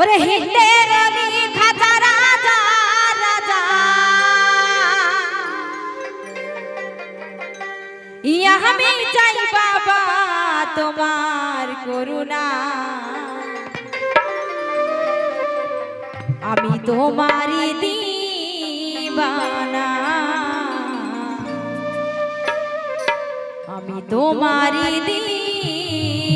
ওরে হিন্দের আমি খাজা রাজা রাজা। ইয়া আমি চাই বাবা তোমার করুণা। আমি তোমারি দিবানা। আমি তোমারি দিবানা।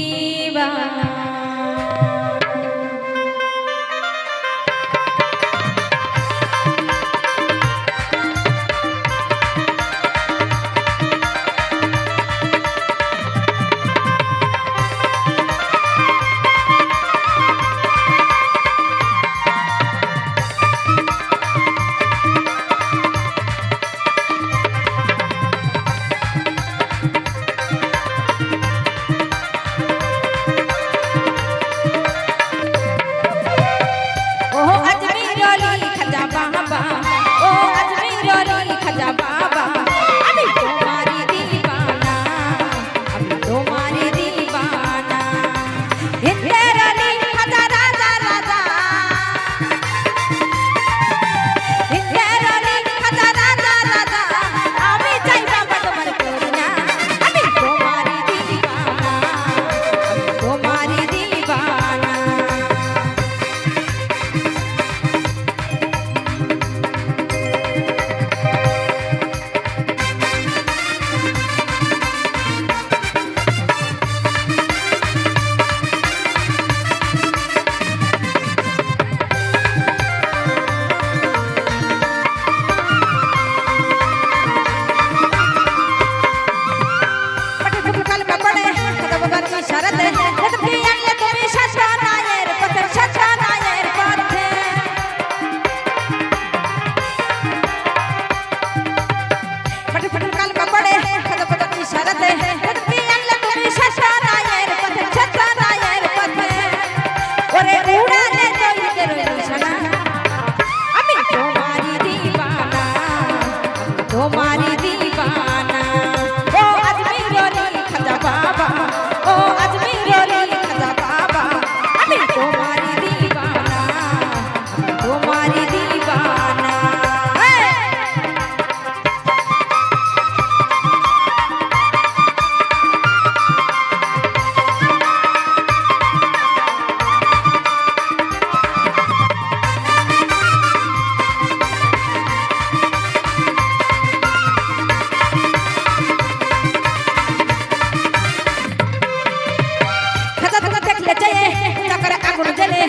টাকার আগুন জেলে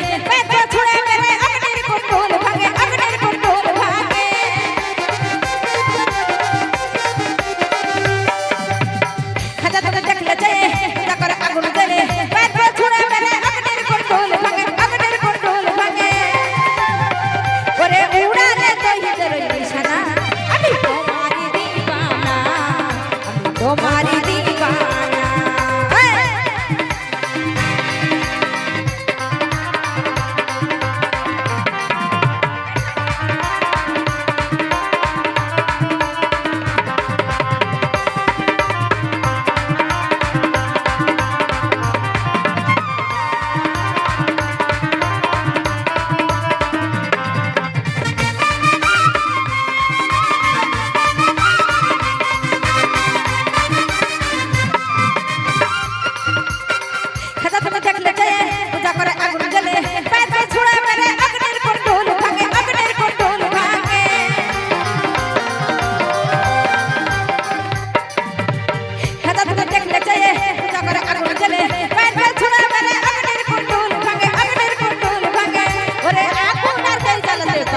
ছুড়ে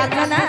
I sacana.